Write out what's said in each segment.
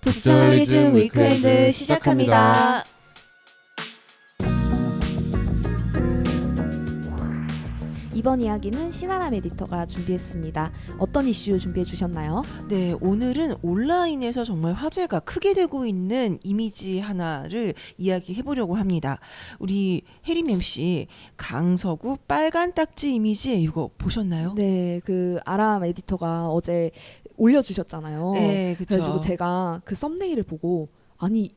북저널리즘 위크엔드 시작합니다. 이번 이야기는 신하람 에디터가 준비했습니다. 어떤 이슈 준비해 주셨나요? 네, 오늘은 온라인에서 정말 화제가 크게 되고 있는 이미지 하나를 이야기해 보려고 합니다. 우리 혜림 MC 강서구 빨간 딱지 이미지 이거 보셨나요? 네, 그 아람 에디터가 어제 올려주셨잖아요. 네, 그렇죠. 그래가지고 제가 그 썸네일을 보고 아니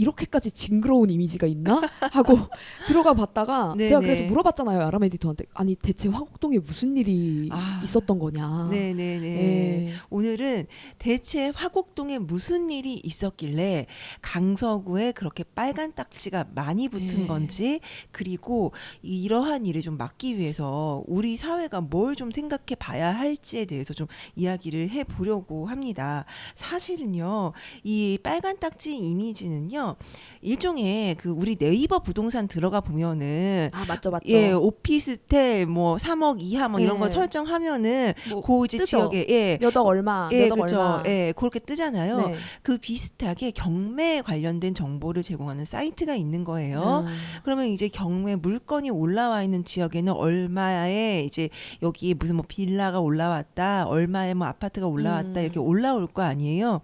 이렇게까지 징그러운 이미지가 있나 하고 들어가 봤다가 네네. 제가 그래서 물어봤잖아요 아람 에디터한테 아니 대체 화곡동에 무슨 일이 아. 있었던 거냐. 네, 네, 네. 네. 오늘은 대체 화곡동에 무슨 일이 있었길래 강서구에 그렇게 빨간 딱지가 많이 붙은 네. 건지 그리고 이러한 일을 좀 막기 위해서 우리 사회가 뭘 좀 생각해 봐야 할지에 대해서 좀 이야기를 해 보려고 합니다. 사실은요, 이 빨간 딱지 이미지는요, 일종의 그 우리 네이버 부동산 들어가 보면은 아 맞죠 맞죠. 예, 오피스텔 뭐 3억 이하 뭐 이런 거 네. 설정하면은 뭐 그 이제 뜨죠. 지역에 예. 몇억 얼마, 예, 몇억 그렇죠. 얼마. 예, 그렇게 뜨잖아요. 네. 그 비슷하게 경매 관련된 정보를 제공하는 사이트가 있는 거예요. 아. 그러면 이제 경매 물건이 올라와 있는 지역에는 얼마에 이제 여기 무슨 뭐 빌라가 올라왔다, 얼마에 뭐 아파트가 올라왔다 음. 이렇게 올라올 거 아니에요.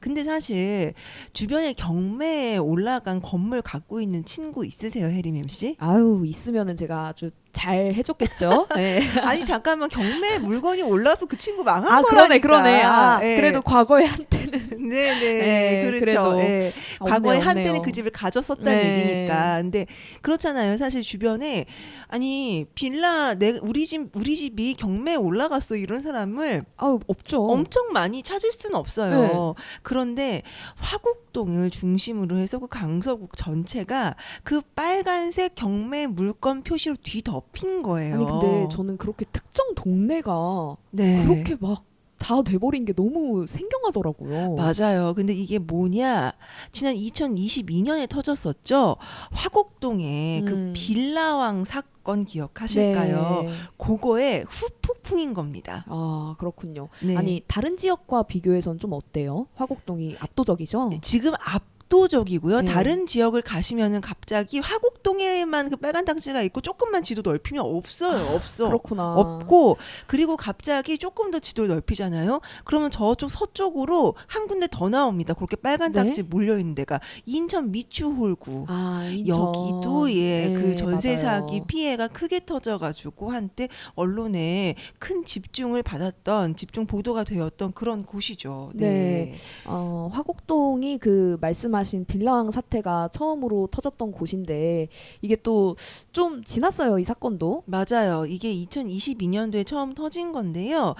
근데 사실 주변에 경매 에 올라간 건물 갖고 있는 친구 있으세요, 혜림 MC? 아유 있으면은 제가 아주 잘 해줬겠죠. 네. 아니 잠깐만 경매 물건이 올라서 그 친구 망한 아 거라니까. 그러네 그러네. 아, 예. 그래도 과거에 한때는 네네 네, 그렇죠. 그래도 예. 아, 과거에 없네요, 한때는. 그 집을 가졌었다는 네. 얘기니까. 근데 그렇잖아요. 사실 주변에 아니 빌라 내 우리 집 우리 집이 경매에 올라갔어 이런 사람을 아우 없죠. 엄청 많이 찾을 수는 없어요. 그런데 화곡동을 중심으로 해서 그 강서구 전체가 그 빨간색 경매 물건 표시로 뒤덮인 거예요. 아니 근데 저는 그렇게 특정 동네가 네. 그렇게 막 다 돼버린 게 너무 생경하더라고요. 맞아요. 근데 이게 뭐냐? 지난 2022년에 터졌었죠. 화곡동에 그 음. 빌라왕 사건 기억하실까요? 네. 그거의 후폭풍인 겁니다. 아 그렇군요. 네. 아니 다른 지역과 비교해선 좀 어때요? 화곡동이 압도적이죠. 지금 압 도적이고요. 네. 다른 지역을 가시면은 갑자기 화곡동에만 그 빨간 딱지가 있고 조금만 지도 넓히면 없어요. 없어. 그렇구나. 없고 그리고 갑자기 조금 더 지도를 넓히잖아요. 그러면 저쪽 서쪽으로 한 군데 더 나옵니다. 그렇게 빨간 네? 딱지 몰려 있는 데가 인천 미추홀구. 아 인천. 여기도 예 네, 그 전세. 사기 피해가 크게 터져 가지고 한때 언론에 큰 집중을 받았던 집중 보도가 되었던 그런 곳이죠. 네. 네. 어, 화곡동이 그 말씀하신 빌라왕 사태가 처음으로 터졌던 곳인데 이게 또 좀 지났어요 이 사건도. 맞아요. 이게 2022년도에 처음 터진 건데요.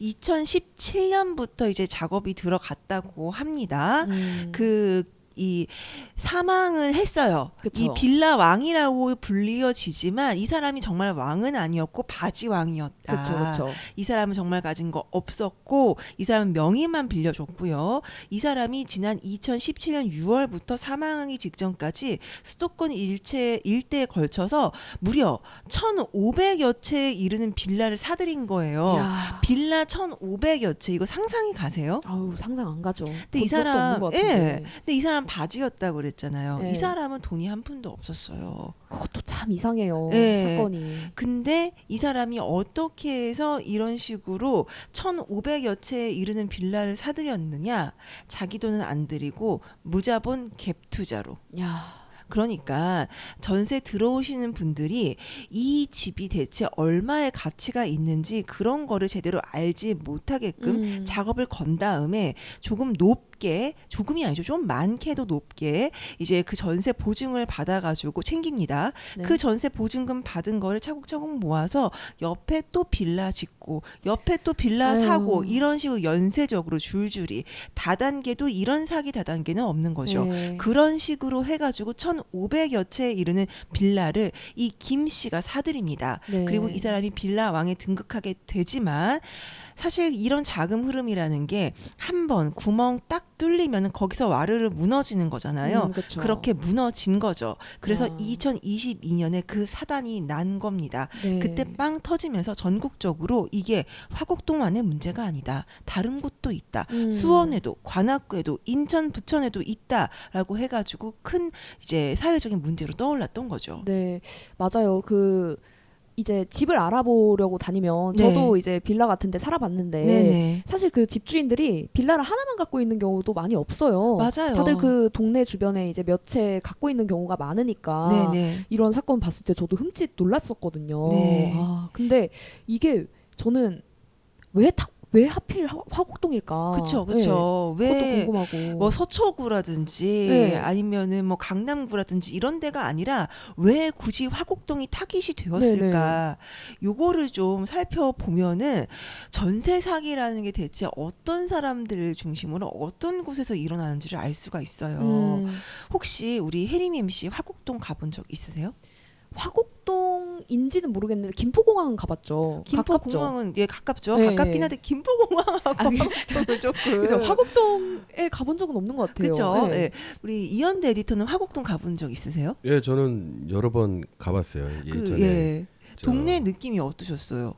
2017년부터 이제 작업이 들어갔다고 합니다. 음, 그 이 사망을 했어요. 그쵸. 이 빌라 왕이라고 불리어지지만 이 사람이 정말 왕은 아니었고 바지 왕이었다. 그렇죠 그렇죠. 이 사람은 정말 가진 거 없었고 이 사람은 명의만 빌려줬고요. 이 사람이 지난 2017년 6월부터 사망하기 직전까지 수도권 일체 일대에 걸쳐서 무려 1,500여 채에 이르는 빌라를 사들인 거예요. 야. 빌라 1,500여 채 이거 상상이 가세요? 아우 상상 안 가죠. 근데 이 사람. 예. 근데 이 사람 바지였다고 그랬잖아요. 네. 이 사람은 돈이 한 푼도 없었어요. 그것도 참 이상해요 예. 사건이. 근데 이 사람이 어떻게 해서 이런 식으로 1,500여 채에 이르는 빌라를 사들였느냐? 자기 돈은 안 들이고 무자본 갭 투자로. 야. 그러니까 전세 들어오시는 분들이 이 집이 대체 얼마의 가치가 있는지 그런 거를 제대로 알지 못하게끔 음. 작업을 건 다음에 조금 높게 조금이 아니죠 좀 많게도 높게 이제 그 전세 보증을 받아가지고 챙깁니다. 네. 그 전세 보증금 받은 거를 차곡차곡 모아서 옆에 또 빌라 짓고 옆에 또 빌라 아유. 사고 이런 식으로 연쇄적으로 줄줄이 다단계도 이런 사기 다단계는 없는 거죠. 네. 그런 식으로 해가지고 1,500여 채에 이르는 빌라를 이 김 씨가 사들입니다. 네. 그리고 이 사람이 빌라 왕에 등극하게 되지만 사실 이런 자금 흐름이라는 게 한 번 구멍 딱 뚫리면 거기서 와르르 무너지는 거잖아요. 음, 그쵸. 그렇게 무너진 거죠. 그래서 아. 2022년에 그 사단이 난 겁니다. 네. 그때 빵 터지면서 전국적으로 이게 화곡동만의 문제가 아니다. 다른 곳도 있다. 음. 수원에도 관악구에도 인천 부천에도 있다라고 해가지고 큰 이제 사회적인 문제로 떠올랐던 거죠. 네, 맞아요. 그 이제 집을 알아보려고 다니면 네. 저도 이제 빌라 같은데 살아봤는데 네네. 사실 그 집주인들이 빌라를 하나만 갖고 있는 경우도 많이 없어요. 맞아요. 다들 그 동네 주변에 이제 몇 채 갖고 있는 경우가 많으니까 네네. 이런 사건 봤을 때 저도 흠칫 놀랐었거든요. 네. 아, 근데 이게 저는 왜, 타, 왜 하필 화, 화곡동일까? 그쵸 네, 그쵸. 그것도 왜 궁금하고. 뭐 서초구라든지 네. 아니면은 뭐 강남구라든지 이런 데가 아니라 왜 굳이 화곡동이 타깃이 되었을까? 요거를 좀 살펴보면은 전세 사기라는 게 대체 어떤 사람들을 중심으로 어떤 곳에서 일어나는지를 알 수가 있어요. 음, 혹시 우리 혜림 MC 화곡동 가본 적 있으세요? 화곡동인지는 모르겠는데 김포공항은 가봤죠. 김포공항은 예 가깝죠. 네. 가깝긴 한데 김포공항하고 아, 그- 화곡동은 조금 그죠. 화곡동에 가본 적은 없는 것 같아요. 그죠. 네. 예. 우리 이현대 에디터는 화곡동 가본 적 있으세요? 예, 저는 여러 번 가봤어요. 예전에 그 예. 저 동네 느낌이 어떠셨어요?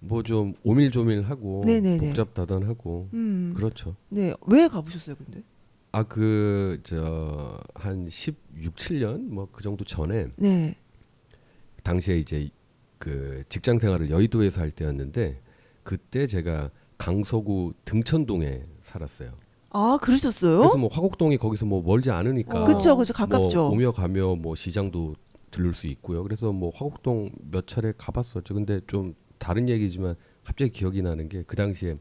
뭐 좀 오밀조밀하고 네네네. 복잡다단하고 음. 그렇죠. 네. 왜 가보셨어요, 근데? 아 그 저 한 16, 7년 뭐 그 정도 전에 네. 당시에 이제 그 직장 생활을 여의도에서 할 때였는데 그때 제가 강서구 등천동에 살았어요. 아, 그러셨어요? 그래서 뭐 화곡동이 거기서 뭐 멀지 않으니까 어. 그쵸, 그쵸. 가깝죠. 뭐 오며 가며 뭐 시장도 들를 수 있고요. 그래서 뭐 화곡동 몇 차례 가봤었죠. 근데 좀 다른 얘기지만 갑자기 기억이 나는 게 그 당시에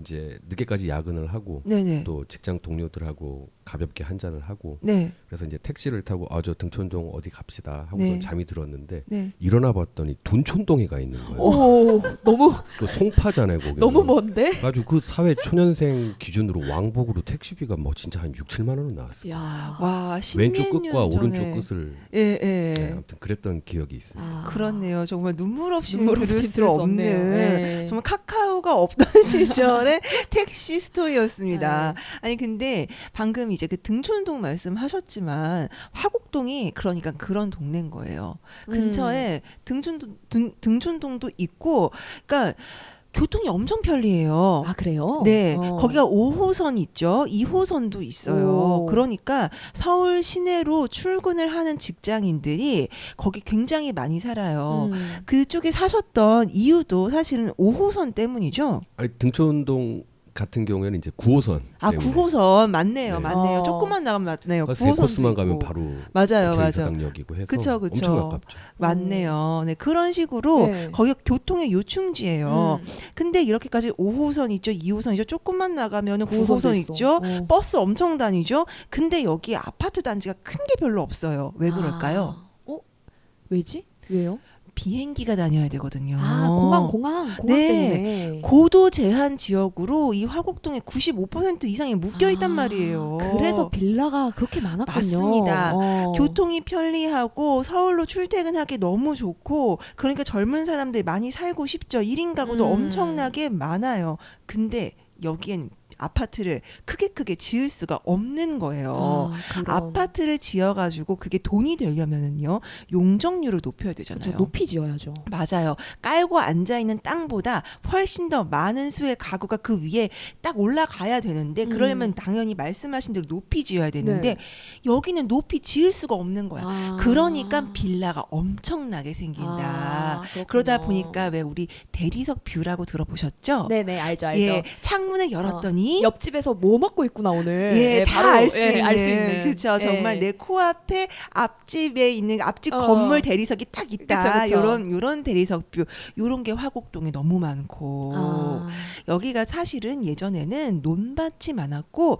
이제 늦게까지 야근을 하고 네네. 또 직장 동료들하고 가볍게 한 잔을 하고 네. 그래서 이제 택시를 타고 아 저 등촌동 어디 갑시다 하고 네. 잠이 들었는데 네. 일어나 봤더니 둔촌동에가 있는 거예요. 오, 너무 그 송파잖아요, 거기. 너무 먼데? 아주 그 사회 초년생 기준으로 왕복으로 택시비가 뭐 진짜 한 6, 7만 원은 나왔어요. 야. 와, 10몇 왼쪽 끝과 년 전에. 오른쪽 끝을 예, 예. 네, 아무튼 그랬던 기억이 있습니다. 아. 그렇네요. 정말 눈물 없이 눈물 들을 없이 수 들을 수 없는 없네요. 네. 정말 카카오가 없던 시절의 택시 스토리였습니다. 네. 아니 근데 방금 이제 그 등촌동 말씀하셨지만 화곡동이 그러니까 그런 동네인 거예요. 음. 근처에 등촌동 등, 등촌동도 있고 그러니까 교통이 엄청 편리해요. 아 그래요? 네, 어. 거기가 5호선 있죠. 2호선도 있어요. 오. 그러니까 서울 시내로 출근을 하는 직장인들이 거기 굉장히 많이 살아요. 음. 그쪽에 사셨던 이유도 사실은 5호선 때문이죠. 아니 등촌동 같은 경우에는 이제 9호선. 아, 때문에. 9호선 맞네요, 네. 맞네요. 어. 조금만 나가면 맞네요. 세 9호선 코스만 가면 바로 맞아요, 맞아요. 경상역이고 해서 그쵸, 그쵸. 엄청 가깝죠. 맞네요. 네, 그런 식으로 네. 거기가 교통의 요충지예요. 음. 근데 이렇게까지 5호선 있죠, 2호선 있죠. 조금만 나가면은 9호선 구호선도 있죠. 어. 버스 엄청 다니죠. 근데 여기 아파트 단지가 큰 게 별로 없어요. 왜 그럴까요? 아. 어? 왜지? 왜요? 비행기가 다녀야 되거든요. 아 공항 공항 공항 네. 때문에. 고도 제한 지역으로 이 화곡동에 95% 이상이 묶여 있단 아, 말이에요. 그래서 빌라가 그렇게 많았군요. 맞습니다. 어. 교통이 편리하고 서울로 출퇴근하기 너무 좋고 그러니까 젊은 사람들이 많이 살고 싶죠. 1인 가구도 음. 엄청나게 많아요. 근데 여기엔 아파트를 크게 크게 지을 수가 없는 거예요. 아. 아파트를 지어가지고 그게 돈이 되려면은요 용적률을 높여야 되잖아요. 높이 지어야죠. 맞아요. 깔고 앉아 있는 땅보다 훨씬 더 많은 수의 가구가 그 위에 딱 올라가야 되는데 그러려면 음. 당연히 말씀하신 대로 높이 지어야 되는데 네. 여기는 높이 지을 수가 없는 거야. 아. 그러니까 빌라가 엄청나게 생긴다. 아. 그러다 보니까 왜 우리 대리석 뷰라고 들어보셨죠? 네네 알죠 알죠. 예, 창문을 열었더니 옆집에서 뭐 먹고 있구나 오늘. 예, 예, 다 바로, 알수 예, 있는, 있는. 그렇죠. 정말 예. 내 코앞에 앞집에 있는 앞집 어. 건물 대리석이 딱 있다. 요런 요런 대리석뷰 요런 게 화곡동에 너무 많고 아. 여기가 사실은 예전에는 논밭이 많았고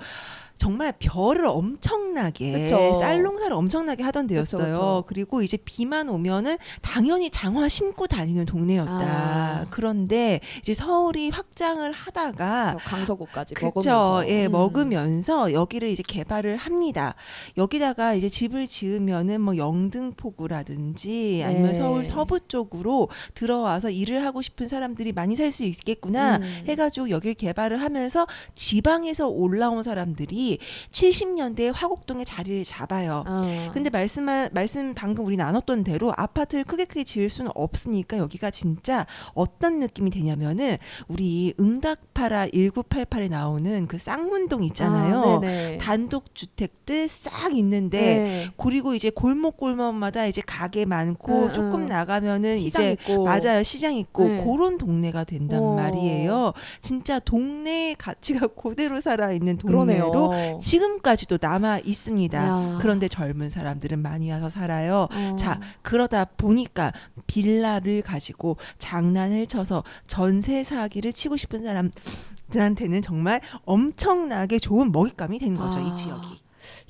정말 별을 엄청나게 그쵸. 쌀농사를 엄청나게 하던 데였어요. 그쵸, 그쵸. 그리고 이제 비만 오면은 당연히 장화 신고 다니는 동네였다. 아. 그런데 이제 서울이 확장을 하다가 저 강서구까지 그쵸. 먹으면서 예, 음. 먹으면서 여기를 이제 개발을 합니다. 여기다가 이제 집을 지으면은 뭐 영등포구라든지 아니면 네. 서울 서부 쪽으로 들어와서 일을 하고 싶은 사람들이 많이 살 수 있겠구나 음. 해가지고 여기를 개발을 하면서 지방에서 올라온 사람들이 70년대에 화곡동에 자리를 잡아요. 아. 근데 말씀 말씀 방금 우리 나눴던 대로 아파트를 크게 크게 지을 수는 없으니까 여기가 진짜 어떤 느낌이 되냐면은 우리 응답하라 1988에 나오는 그 쌍문동 있잖아요. 아. 단독 주택들 싹 있는데 네. 그리고 이제 골목 골목마다 이제 가게 많고 응, 조금 응. 나가면은 이제 있고 맞아요 시장 있고 네. 그런 동네가 된단 어. 말이에요. 진짜 동네의 가치가 그대로 살아 있는 동네로 그러네요. 지금까지도 남아 있습니다. 야. 그런데 젊은 사람들은 많이 와서 살아요. 어. 자, 그러다 보니까 빌라를 가지고 장난을 쳐서 전세 사기를 치고 싶은 사람들한테는 정말 엄청나게 좋은 먹잇감이 된 거죠, 아. 이 지역이.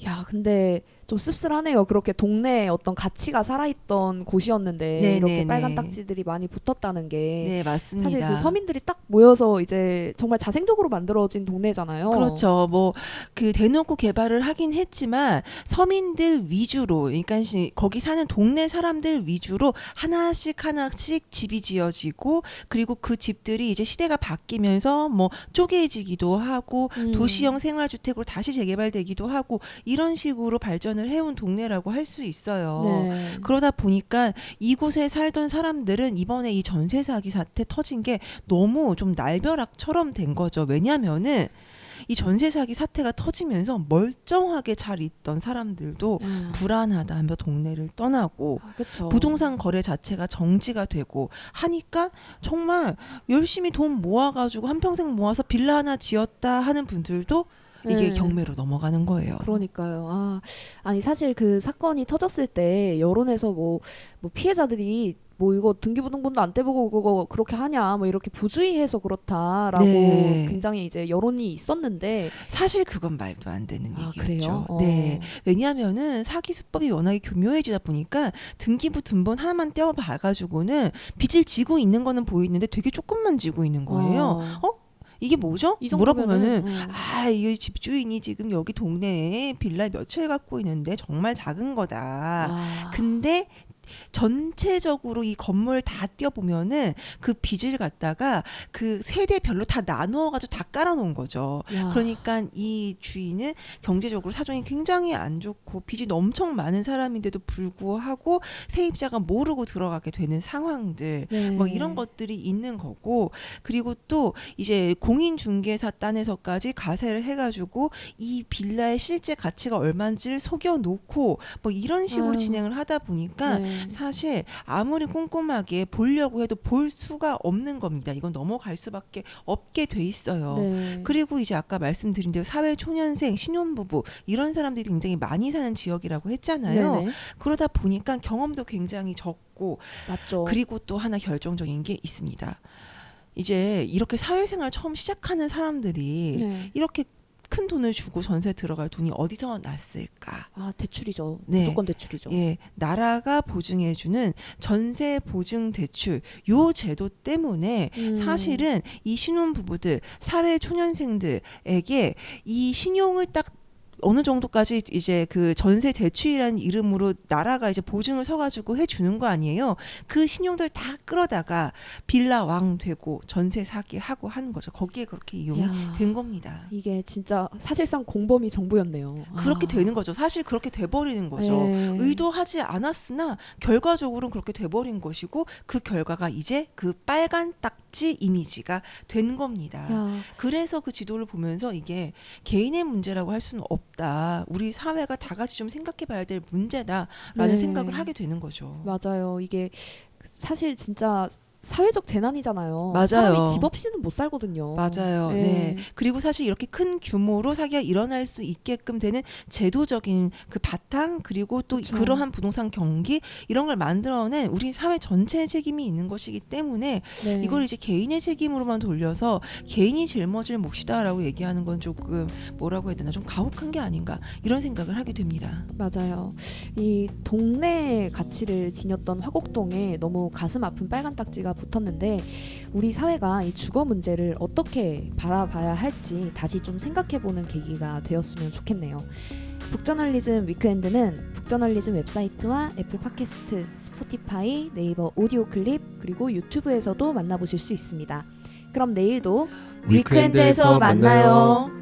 야, 근데 좀 씁쓸하네요. 그렇게 동네에 어떤 가치가 살아있던 곳이었는데 네, 이렇게 네, 빨간 네. 딱지들이 많이 붙었다는 게 네, 맞습니다. 사실 그 서민들이 딱 모여서 이제 정말 자생적으로 만들어진 동네잖아요. 그렇죠. 뭐 그 대놓고 개발을 하긴 했지만 서민들 위주로, 그러니까 시- 거기 사는 동네 사람들 위주로 하나씩 하나씩 집이 지어지고 그리고 그 집들이 이제 시대가 바뀌면서 뭐 쪼개지기도 하고 음. 도시형 생활주택으로 다시 재개발되기도 하고 이런 식으로 발전을 해온 동네라고 할 수 있어요. 네. 그러다 보니까 이곳에 살던 사람들은 이번에 이 전세 사기 사태 터진 게 너무 좀 날벼락처럼 된 거죠. 왜냐면은 이 전세 사기 사태가 터지면서 멀쩡하게 잘 있던 사람들도 아, 불안하다며 동네를 떠나고 아. 부동산 거래 자체가 정지가 되고 하니까 정말 열심히 돈 모아가지고 한 평생 모아서 빌라 하나 지었다 하는 분들도 이게 네. 경매로 넘어가는 거예요. 그러니까요. 아, 아니 사실 그 사건이 터졌을 때 여론에서 뭐, 뭐 피해자들이 뭐 이거 등기부등본도 안 떼보고 그거 그렇게 하냐 뭐 이렇게 부주의해서 그렇다라고 네. 굉장히 이제 여론이 있었는데 사실 그건 말도 안 되는 아 얘기죠. 그래요? 어. 네. 왜냐하면은 사기 수법이 워낙에 교묘해지다 보니까 등기부 등본 하나만 떼어 봐가지고는 빚을 지고 있는 거는 보이는데 되게 조금만 지고 있는 거예요. 어. 어? 이게 뭐죠? 이 물어보면은 음. 아, 이 집주인이 지금 여기 동네에 빌라 몇 채 갖고 있는데 정말 작은 거다. 아. 근데 전체적으로 이 건물 다 띄어보면은 그 빚을 갖다가 그 세대별로 다 나누어가지고 다 깔아놓은 거죠. 야. 그러니까 이 주인은 경제적으로 사정이 굉장히 안 좋고 빚이 엄청 많은 사람인데도 불구하고 세입자가 모르고 들어가게 되는 상황들 네. 뭐 이런 것들이 있는 거고 그리고 또 이제 공인중개사 단에서까지 가세를 해가지고 이 빌라의 실제 가치가 얼마인지를 속여놓고 뭐 이런 식으로 아유. 진행을 하다 보니까 네. 사실 아무리 꼼꼼하게 보려고 해도 볼 수가 없는 겁니다. 이건 넘어갈 수밖에 없게 돼 있어요. 네. 그리고 이제 아까 말씀드린 대로 사회 초년생, 신혼부부 이런 사람들이 굉장히 많이 사는 지역이라고 했잖아요. 네네. 그러다 보니까 경험도 굉장히 적고 맞죠. 그리고 또 하나 결정적인 게 있습니다. 이제 이렇게 사회생활 처음 시작하는 사람들이 네. 이렇게 큰 돈을 주고 전세 들어갈 돈이 어디서 났을까? 아 대출이죠. 네. 무조건 대출이죠. 예, 나라가 보증해주는 전세 보증 대출 요 제도 때문에 음. 사실은 이 신혼 부부들 사회 초년생들에게 이 신용을 딱 어느 정도까지 이제 그 전세 대출이라는 이름으로 나라가 이제 보증을 서가지고 해주는 거 아니에요. 그 신용들 다 끌어다가 빌라 왕 되고 전세 사기 하고 하는 거죠. 거기에 그렇게 이용이 야. 된 겁니다. 이게 진짜 사실상 공범이 정부였네요. 그렇게 아. 되는 거죠. 사실 그렇게 돼버리는 거죠. 네. 의도하지 않았으나 결과적으로는 그렇게 돼버린 것이고 그 결과가 이제 그 빨간 딱지 이미지가 된 겁니다. 야. 그래서 그 지도를 보면서 이게 개인의 문제라고 할 수는 없 다. 우리 사회가 다 같이 좀 생각해 봐야 될 문제다라는 네. 생각을 하게 되는 거죠. 맞아요. 이게 사실 진짜 사회적 재난이잖아요. 맞아요. 사람이 집 없이는 못 살거든요. 맞아요. 네. 네. 그리고 사실 이렇게 큰 규모로 사기가 일어날 수 있게끔 되는 제도적인 그 바탕 그리고 또 그쵸. 그러한 부동산 경기 이런 걸 만들어낸 우리 사회 전체의 책임이 있는 것이기 때문에 네. 이걸 이제 개인의 책임으로만 돌려서 개인이 짊어질 몫이다라고 얘기하는 건 조금 뭐라고 해야 되나 좀 가혹한 게 아닌가 이런 생각을 하게 됩니다. 맞아요. 이 동네 가치를 지녔던 화곡동에 너무 가슴 아픈 빨간 딱지가 붙었는데 우리 사회가 이 주거 문제를 어떻게 바라봐야 할지 다시 좀 생각해보는 계기가 되었으면 좋겠네요. 북저널리즘 위크엔드는 북저널리즘 웹사이트와 애플 팟캐스트, 스포티파이, 네이버 오디오 클립 그리고 유튜브에서도 만나보실 수 있습니다. 그럼 내일도 위크엔드에서 만나요.